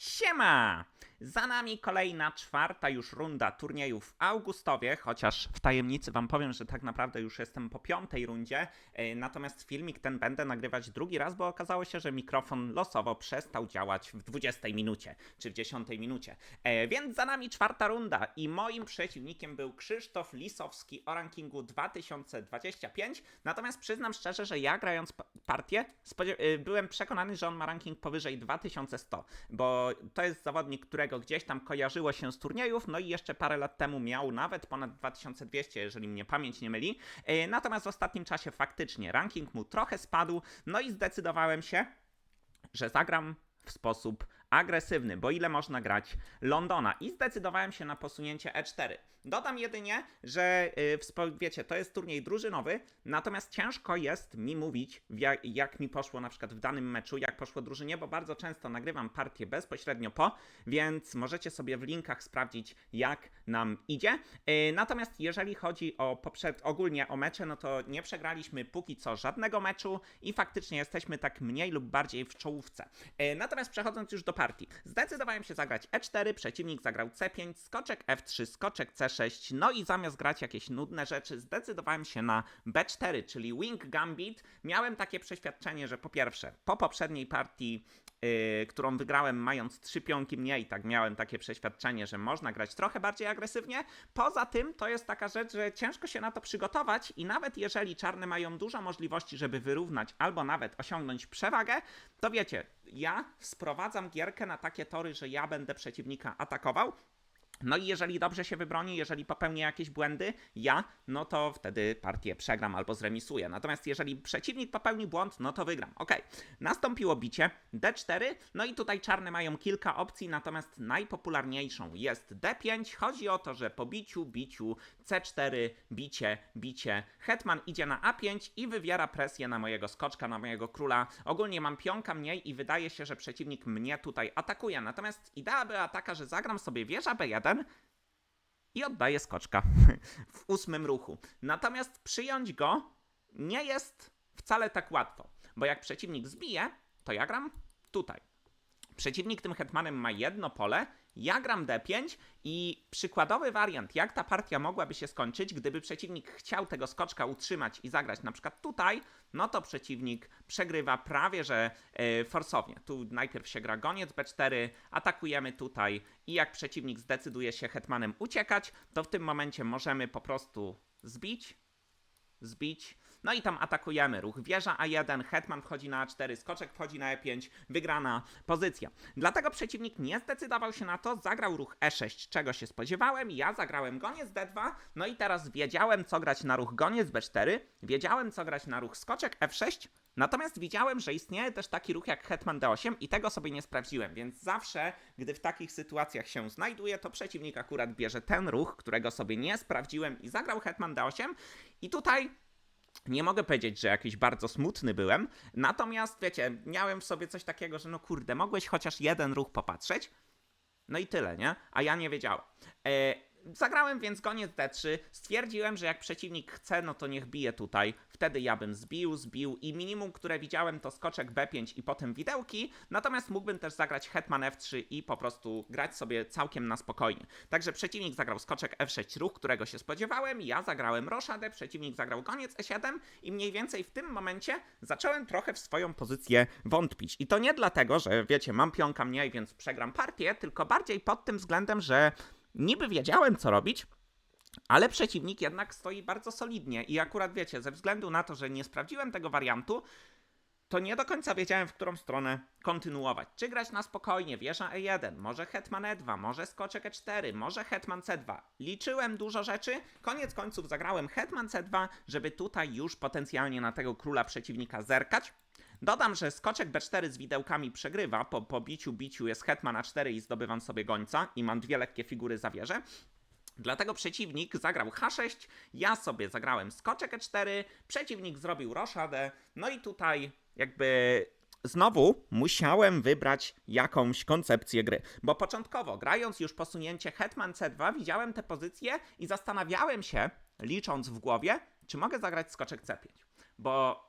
Siema! Za nami kolejna, czwarta już runda turnieju w Augustowie, chociaż w tajemnicy wam powiem, że tak naprawdę już jestem po piątej rundzie, e, natomiast filmik ten będę nagrywać drugi raz, bo okazało się, że mikrofon losowo przestał działać w 20 minucie, czy w 10 minucie. E, Więc za nami czwarta runda i moim przeciwnikiem był Krzysztof Lisowski o rankingu 2025, natomiast przyznam szczerze, że ja grając pa- partię y, byłem przekonany, że on ma ranking powyżej 2100, bo to jest zawodnik, którego gdzieś tam kojarzyło się z turniejów, no i jeszcze parę lat temu miał nawet ponad 2200, jeżeli mnie pamięć nie myli. Y, Natomiast w ostatnim czasie faktycznie ranking mu trochę spadł, no i zdecydowałem się, że zagram w sposób agresywny, bo ile można grać Londona i zdecydowałem się na posunięcie E4. Dodam jedynie, że wspo- wiecie, to jest turniej drużynowy, natomiast ciężko jest mi mówić, jak mi poszło na przykład w danym meczu, jak poszło drużynie, bo bardzo często nagrywam partię bezpośrednio po, więc możecie sobie w linkach sprawdzić, jak nam idzie. Yy, natomiast jeżeli chodzi o poprzed ogólnie o mecze, no to nie przegraliśmy póki co żadnego meczu i faktycznie jesteśmy tak mniej lub bardziej w czołówce. Yy, natomiast przechodząc już do partii, zdecydowałem się zagrać E4, przeciwnik zagrał C5, skoczek F3, skoczek C6, no i zamiast grać jakieś nudne rzeczy, zdecydowałem się na B4, czyli Wing Gambit. Miałem takie przeświadczenie, że po pierwsze, po poprzedniej partii yy, którą wygrałem mając trzy pionki mniej, tak miałem takie przeświadczenie, że można grać trochę bardziej agresywnie. Poza tym to jest taka rzecz, że ciężko się na to przygotować i nawet jeżeli czarne mają dużo możliwości, żeby wyrównać albo nawet osiągnąć przewagę, to wiecie, ja sprowadzam gierkę na takie tory, że ja będę przeciwnika atakował. No i jeżeli dobrze się wybroni, jeżeli popełnię jakieś błędy, ja, no to wtedy partię przegram albo zremisuję. Natomiast jeżeli przeciwnik popełni błąd, no to wygram. Ok, nastąpiło bicie D4, no i tutaj czarne mają kilka opcji, natomiast najpopularniejszą jest D5. Chodzi o to, że po biciu, biciu, C4, bicie, bicie, hetman idzie na A5 i wywiera presję na mojego skoczka, na mojego króla. Ogólnie mam pionka mniej i wydaje się, że przeciwnik mnie tutaj atakuje. Natomiast idea była taka, że zagram sobie wieża B1, i oddaję skoczka w ósmym ruchu. Natomiast przyjąć go nie jest wcale tak łatwo, bo jak przeciwnik zbije, to ja gram tutaj. Przeciwnik tym hetmanem ma jedno pole, ja gram D5 i przykładowy wariant, jak ta partia mogłaby się skończyć, gdyby przeciwnik chciał tego skoczka utrzymać i zagrać na przykład tutaj, no to przeciwnik przegrywa prawie że e, forsownie. Tu najpierw się gra goniec B4, atakujemy tutaj i jak przeciwnik zdecyduje się hetmanem uciekać, to w tym momencie możemy po prostu zbić, zbić. No i tam atakujemy. Ruch wieża A1, hetman wchodzi na A4, skoczek wchodzi na E5, wygrana pozycja. Dlatego przeciwnik nie zdecydował się na to, zagrał ruch E6, czego się spodziewałem. Ja zagrałem goniec D2, no i teraz wiedziałem, co grać na ruch goniec B4, wiedziałem, co grać na ruch skoczek F6, Natomiast widziałem, że istnieje też taki ruch jak Hetman D8 i tego sobie nie sprawdziłem, więc zawsze, gdy w takich sytuacjach się znajduję, to przeciwnik akurat bierze ten ruch, którego sobie nie sprawdziłem i zagrał Hetman D8 i tutaj nie mogę powiedzieć, że jakiś bardzo smutny byłem, natomiast wiecie, miałem w sobie coś takiego, że no kurde, mogłeś chociaż jeden ruch popatrzeć, no i tyle, nie? A ja nie wiedziałem. E, zagrałem więc goniec D3, stwierdziłem, że jak przeciwnik chce, no to niech bije tutaj. Wtedy ja bym zbił, zbił i minimum, które widziałem to skoczek B5 i potem widełki, natomiast mógłbym też zagrać hetman F3 i po prostu grać sobie całkiem na spokojnie. Także przeciwnik zagrał skoczek F6 ruch, którego się spodziewałem, ja zagrałem roszadę, przeciwnik zagrał goniec E7 i mniej więcej w tym momencie zacząłem trochę w swoją pozycję wątpić. I to nie dlatego, że wiecie, mam pionka mniej, więc przegram partię, tylko bardziej pod tym względem, że niby wiedziałem co robić, ale przeciwnik jednak stoi bardzo solidnie i akurat wiecie, ze względu na to, że nie sprawdziłem tego wariantu, to nie do końca wiedziałem, w którą stronę kontynuować. Czy grać na spokojnie, wieża E1, może hetman E2, może skoczek E4, może hetman C2. Liczyłem dużo rzeczy, koniec końców zagrałem hetman C2, żeby tutaj już potencjalnie na tego króla przeciwnika zerkać. Dodam, że skoczek B4 z widełkami przegrywa, po, po biciu biciu jest hetman A4 i zdobywam sobie gońca i mam dwie lekkie figury za wieżę. Dlatego przeciwnik zagrał H6, ja sobie zagrałem skoczek E4, przeciwnik zrobił roszadę, no i tutaj jakby znowu musiałem wybrać jakąś koncepcję gry, bo początkowo grając już posunięcie hetman C2 widziałem te pozycje i zastanawiałem się, licząc w głowie, czy mogę zagrać skoczek C5, bo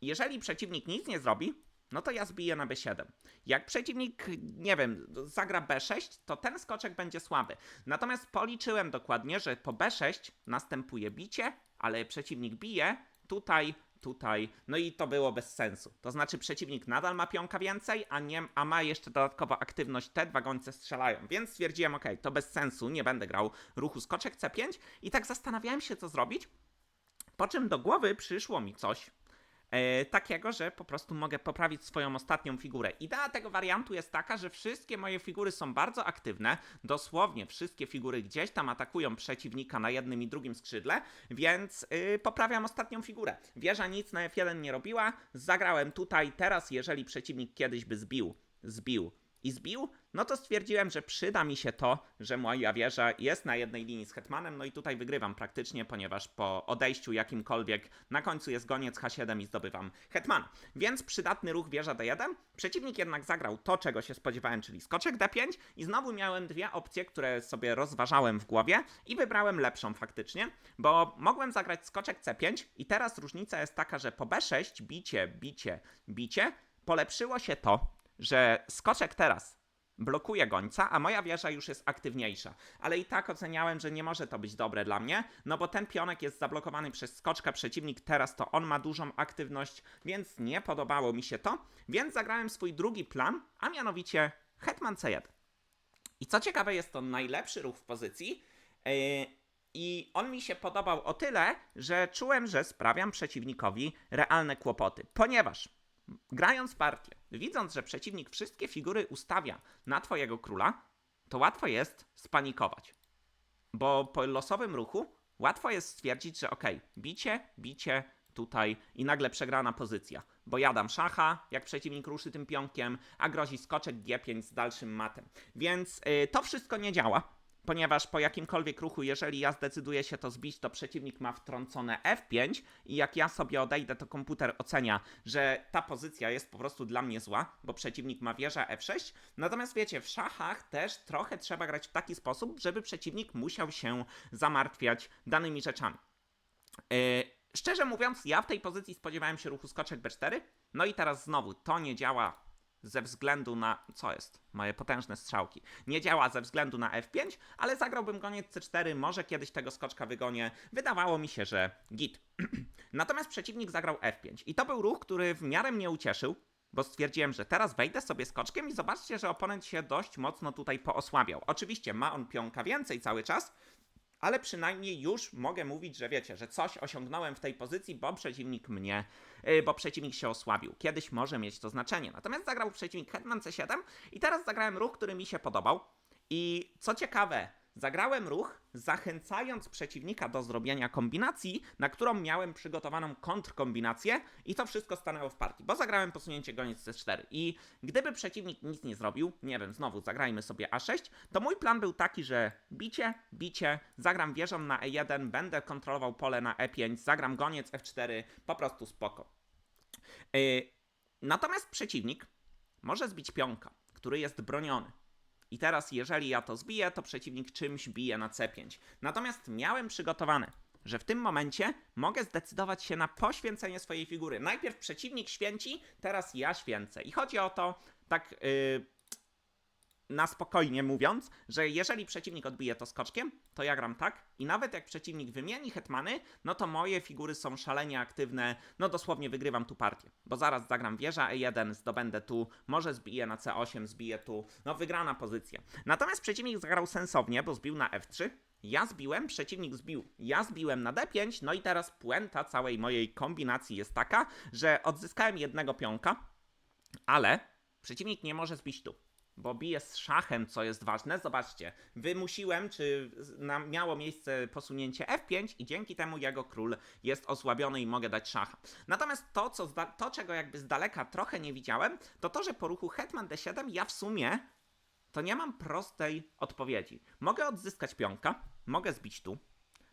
jeżeli przeciwnik nic nie zrobi, no to ja zbiję na B7. Jak przeciwnik, nie wiem, zagra B6, to ten skoczek będzie słaby. Natomiast policzyłem dokładnie, że po B6 następuje bicie, ale przeciwnik bije tutaj, tutaj, no i to było bez sensu. To znaczy przeciwnik nadal ma pionka więcej, a, nie, a ma jeszcze dodatkowo aktywność te dwa gońce strzelają. Więc stwierdziłem, ok, to bez sensu, nie będę grał ruchu skoczek C5 i tak zastanawiałem się, co zrobić. Po czym do głowy przyszło mi coś, takiego, że po prostu mogę poprawić swoją ostatnią figurę. Idea tego wariantu jest taka, że wszystkie moje figury są bardzo aktywne, dosłownie wszystkie figury gdzieś tam atakują przeciwnika na jednym i drugim skrzydle, więc yy, poprawiam ostatnią figurę. Wieża nic na F1 nie robiła, zagrałem tutaj, teraz jeżeli przeciwnik kiedyś by zbił, zbił i zbił, no to stwierdziłem, że przyda mi się to, że moja wieża jest na jednej linii z hetmanem, no i tutaj wygrywam praktycznie, ponieważ po odejściu jakimkolwiek na końcu jest goniec H7 i zdobywam hetmana. Więc przydatny ruch wieża D1. Przeciwnik jednak zagrał to, czego się spodziewałem, czyli skoczek D5 i znowu miałem dwie opcje, które sobie rozważałem w głowie i wybrałem lepszą faktycznie, bo mogłem zagrać skoczek C5 i teraz różnica jest taka, że po B6 bicie, bicie, bicie polepszyło się to, że skoczek teraz blokuje gońca, a moja wieża już jest aktywniejsza. Ale i tak oceniałem, że nie może to być dobre dla mnie, no bo ten pionek jest zablokowany przez skoczka, przeciwnik teraz to on ma dużą aktywność, więc nie podobało mi się to, więc zagrałem swój drugi plan, a mianowicie hetman c1. I co ciekawe, jest to najlepszy ruch w pozycji, yy, i on mi się podobał o tyle, że czułem, że sprawiam przeciwnikowi realne kłopoty, ponieważ grając partię, widząc, że przeciwnik wszystkie figury ustawia na twojego króla, to łatwo jest spanikować. Bo po losowym ruchu łatwo jest stwierdzić, że ok, bicie, bicie tutaj i nagle przegrana pozycja. Bo ja dam szacha, jak przeciwnik ruszy tym pionkiem, a grozi skoczek G5 z dalszym matem. Więc yy, to wszystko nie działa ponieważ po jakimkolwiek ruchu, jeżeli ja zdecyduję się to zbić, to przeciwnik ma wtrącone F5 i jak ja sobie odejdę, to komputer ocenia, że ta pozycja jest po prostu dla mnie zła, bo przeciwnik ma wieża F6. Natomiast wiecie, w szachach też trochę trzeba grać w taki sposób, żeby przeciwnik musiał się zamartwiać danymi rzeczami. Yy, szczerze mówiąc, ja w tej pozycji spodziewałem się ruchu skoczek B4, no i teraz znowu to nie działa ze względu na. Co jest? Moje potężne strzałki. Nie działa ze względu na F5, ale zagrałbym goniec C4, może kiedyś tego skoczka wygonię. Wydawało mi się, że git. Natomiast przeciwnik zagrał F5 i to był ruch, który w miarę mnie ucieszył, bo stwierdziłem, że teraz wejdę sobie skoczkiem i zobaczcie, że oponent się dość mocno tutaj poosłabiał. Oczywiście ma on pionka więcej cały czas, ale przynajmniej już mogę mówić, że wiecie, że coś osiągnąłem w tej pozycji, bo przeciwnik mnie, yy, bo przeciwnik się osłabił. Kiedyś może mieć to znaczenie. Natomiast zagrał przeciwnik Hetman C7 i teraz zagrałem ruch, który mi się podobał. I co ciekawe, Zagrałem ruch, zachęcając przeciwnika do zrobienia kombinacji, na którą miałem przygotowaną kontrkombinację i to wszystko stanęło w partii, bo zagrałem posunięcie goniec C4 i gdyby przeciwnik nic nie zrobił, nie wiem, znowu zagrajmy sobie A6, to mój plan był taki, że bicie, bicie, zagram wieżą na E1, będę kontrolował pole na E5, zagram goniec F4, po prostu spoko. Yy, natomiast przeciwnik może zbić pionka, który jest broniony. I teraz, jeżeli ja to zbiję, to przeciwnik czymś bije na C5. Natomiast miałem przygotowane, że w tym momencie mogę zdecydować się na poświęcenie swojej figury. Najpierw przeciwnik święci, teraz ja święcę. I chodzi o to, tak yy, na spokojnie mówiąc, że jeżeli przeciwnik odbije to skoczkiem, to ja gram tak i nawet jak przeciwnik wymieni hetmany, no to moje figury są szalenie aktywne, no dosłownie wygrywam tu partię, bo zaraz zagram wieża E1, zdobędę tu, może zbiję na C8, zbiję tu, no wygrana pozycja. Natomiast przeciwnik zagrał sensownie, bo zbił na F3, ja zbiłem, przeciwnik zbił, ja zbiłem na D5, no i teraz puenta całej mojej kombinacji jest taka, że odzyskałem jednego pionka, ale przeciwnik nie może zbić tu bo bije z szachem, co jest ważne. Zobaczcie, wymusiłem, czy miało miejsce posunięcie F5 i dzięki temu jego król jest osłabiony i mogę dać szacha. Natomiast to, co to, czego jakby z daleka trochę nie widziałem, to to, że po ruchu hetman d7 ja w sumie to nie mam prostej odpowiedzi. Mogę odzyskać pionka, mogę zbić tu,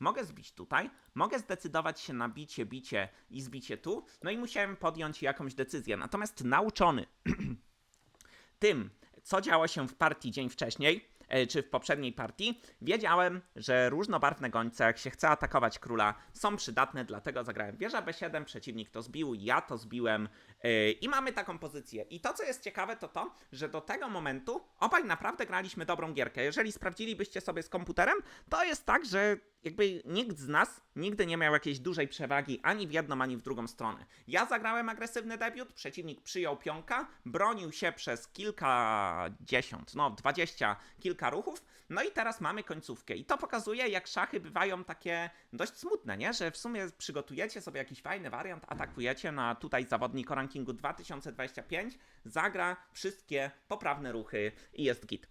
mogę zbić tutaj, mogę zdecydować się na bicie, bicie i zbicie tu, no i musiałem podjąć jakąś decyzję. Natomiast nauczony tym, co działo się w partii dzień wcześniej, e, czy w poprzedniej partii, wiedziałem, że różnobarwne gońce, jak się chce atakować króla, są przydatne, dlatego zagrałem wieża B7, przeciwnik to zbił, ja to zbiłem e, i mamy taką pozycję. I to, co jest ciekawe, to to, że do tego momentu obaj naprawdę graliśmy dobrą gierkę. Jeżeli sprawdzilibyście sobie z komputerem, to jest tak, że jakby nikt z nas nigdy nie miał jakiejś dużej przewagi ani w jedną, ani w drugą stronę. Ja zagrałem agresywny debiut, przeciwnik przyjął pionka, bronił się przez kilkadziesiąt, no dwadzieścia kilka ruchów, no i teraz mamy końcówkę. I to pokazuje, jak szachy bywają takie dość smutne, nie? Że w sumie przygotujecie sobie jakiś fajny wariant, atakujecie na tutaj zawodnik o rankingu 2025, zagra wszystkie poprawne ruchy i jest git.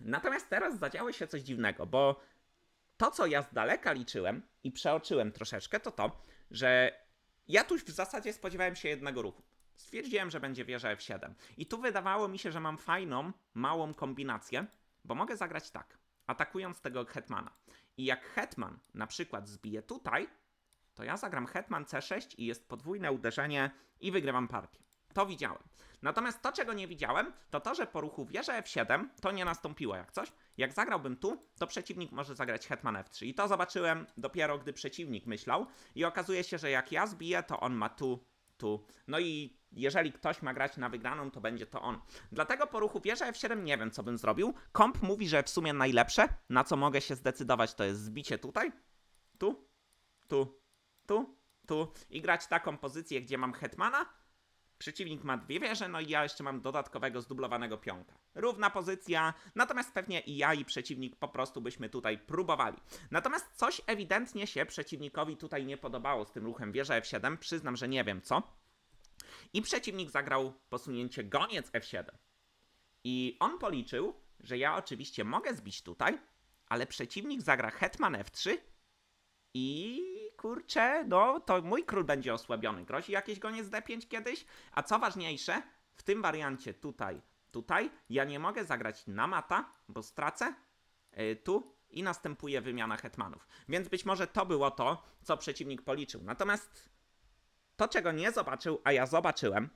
Natomiast teraz zadziało się coś dziwnego, bo to, co ja z daleka liczyłem i przeoczyłem troszeczkę, to to, że ja tu w zasadzie spodziewałem się jednego ruchu. Stwierdziłem, że będzie wieża F7. I tu wydawało mi się, że mam fajną, małą kombinację, bo mogę zagrać tak, atakując tego hetmana. I jak hetman na przykład zbije tutaj, to ja zagram hetman C6 i jest podwójne uderzenie i wygrywam partię. To widziałem. Natomiast to, czego nie widziałem, to to, że po ruchu wieża F7 to nie nastąpiło jak coś. Jak zagrałbym tu, to przeciwnik może zagrać hetman F3. I to zobaczyłem dopiero, gdy przeciwnik myślał. I okazuje się, że jak ja zbiję, to on ma tu, tu. No i jeżeli ktoś ma grać na wygraną, to będzie to on. Dlatego po ruchu wieża F7 nie wiem, co bym zrobił. Komp mówi, że w sumie najlepsze, na co mogę się zdecydować, to jest zbicie tutaj, tu, tu, tu, tu i grać taką pozycję, gdzie mam hetmana, Przeciwnik ma dwie wieże, no i ja jeszcze mam dodatkowego zdublowanego pionka. Równa pozycja, natomiast pewnie i ja i przeciwnik po prostu byśmy tutaj próbowali. Natomiast coś ewidentnie się przeciwnikowi tutaj nie podobało z tym ruchem wieża F7, przyznam, że nie wiem co. I przeciwnik zagrał posunięcie goniec F7. I on policzył, że ja oczywiście mogę zbić tutaj, ale przeciwnik zagra hetman F3 i kurczę, no to mój król będzie osłabiony. Grozi jakieś goniec D5 kiedyś? A co ważniejsze, w tym wariancie tutaj, tutaj, ja nie mogę zagrać na mata, bo stracę yy, tu i następuje wymiana hetmanów. Więc być może to było to, co przeciwnik policzył. Natomiast to, czego nie zobaczył, a ja zobaczyłem,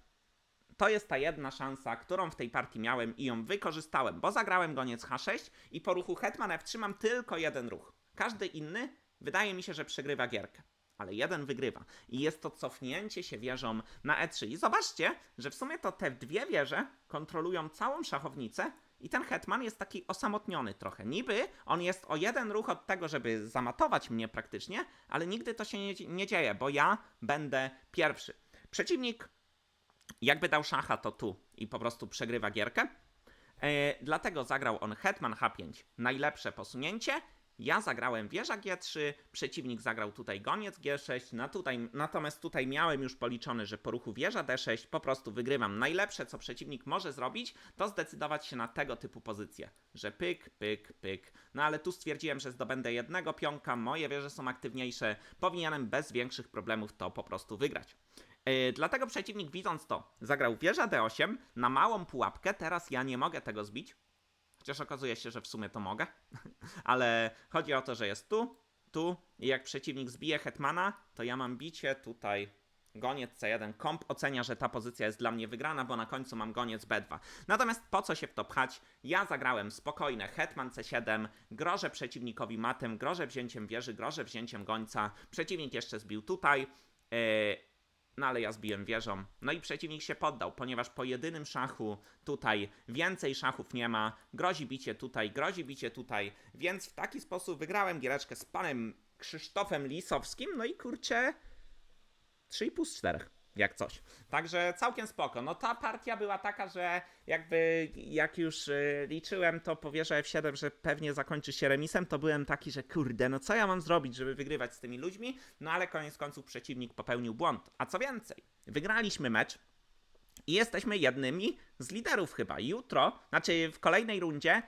to jest ta jedna szansa, którą w tej partii miałem i ją wykorzystałem, bo zagrałem goniec H6 i po ruchu hetman F3 mam tylko jeden ruch. Każdy inny wydaje mi się, że przegrywa gierkę. Ale jeden wygrywa. I jest to cofnięcie się wieżą na E3. I zobaczcie, że w sumie to te dwie wieże kontrolują całą szachownicę i ten hetman jest taki osamotniony trochę. Niby on jest o jeden ruch od tego, żeby zamatować mnie praktycznie, ale nigdy to się nie, nie dzieje, bo ja będę pierwszy. Przeciwnik jakby dał szacha to tu i po prostu przegrywa gierkę. E, dlatego zagrał on hetman H5. Najlepsze posunięcie ja zagrałem wieża G3, przeciwnik zagrał tutaj goniec G6, na tutaj, natomiast tutaj miałem już policzony, że po ruchu wieża D6 po prostu wygrywam. Najlepsze, co przeciwnik może zrobić, to zdecydować się na tego typu pozycję, że pyk, pyk, pyk. No ale tu stwierdziłem, że zdobędę jednego pionka, moje wieże są aktywniejsze, powinienem bez większych problemów to po prostu wygrać. Yy, dlatego przeciwnik widząc to, zagrał wieża D8 na małą pułapkę, teraz ja nie mogę tego zbić, Chociaż okazuje się, że w sumie to mogę. Ale chodzi o to, że jest tu, tu i jak przeciwnik zbije hetmana, to ja mam bicie tutaj goniec C1. Komp ocenia, że ta pozycja jest dla mnie wygrana, bo na końcu mam goniec B2. Natomiast po co się w to pchać? Ja zagrałem spokojne hetman C7, grożę przeciwnikowi matem, grożę wzięciem wieży, grożę wzięciem gońca. Przeciwnik jeszcze zbił tutaj. Yy, no ale ja zbiłem wieżą. No i przeciwnik się poddał, ponieważ po jedynym szachu tutaj więcej szachów nie ma. Grozi bicie tutaj, grozi bicie tutaj. Więc w taki sposób wygrałem giereczkę z panem Krzysztofem Lisowskim. No i kurczę, 3,5 z 4 jak coś. Także całkiem spoko. No ta partia była taka, że jakby jak już y, liczyłem to po wieży F7, że pewnie zakończy się remisem, to byłem taki, że kurde, no co ja mam zrobić, żeby wygrywać z tymi ludźmi? No ale koniec końców przeciwnik popełnił błąd. A co więcej, wygraliśmy mecz i jesteśmy jednymi z liderów chyba. Jutro, znaczy w kolejnej rundzie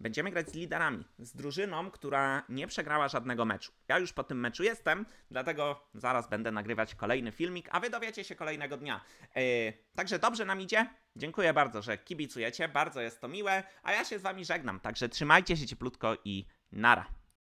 Będziemy grać z liderami, z drużyną, która nie przegrała żadnego meczu. Ja już po tym meczu jestem, dlatego zaraz będę nagrywać kolejny filmik, a wy dowiecie się kolejnego dnia. Yy, także dobrze nam idzie. Dziękuję bardzo, że kibicujecie, bardzo jest to miłe, a ja się z wami żegnam. Także trzymajcie się cieplutko i nara.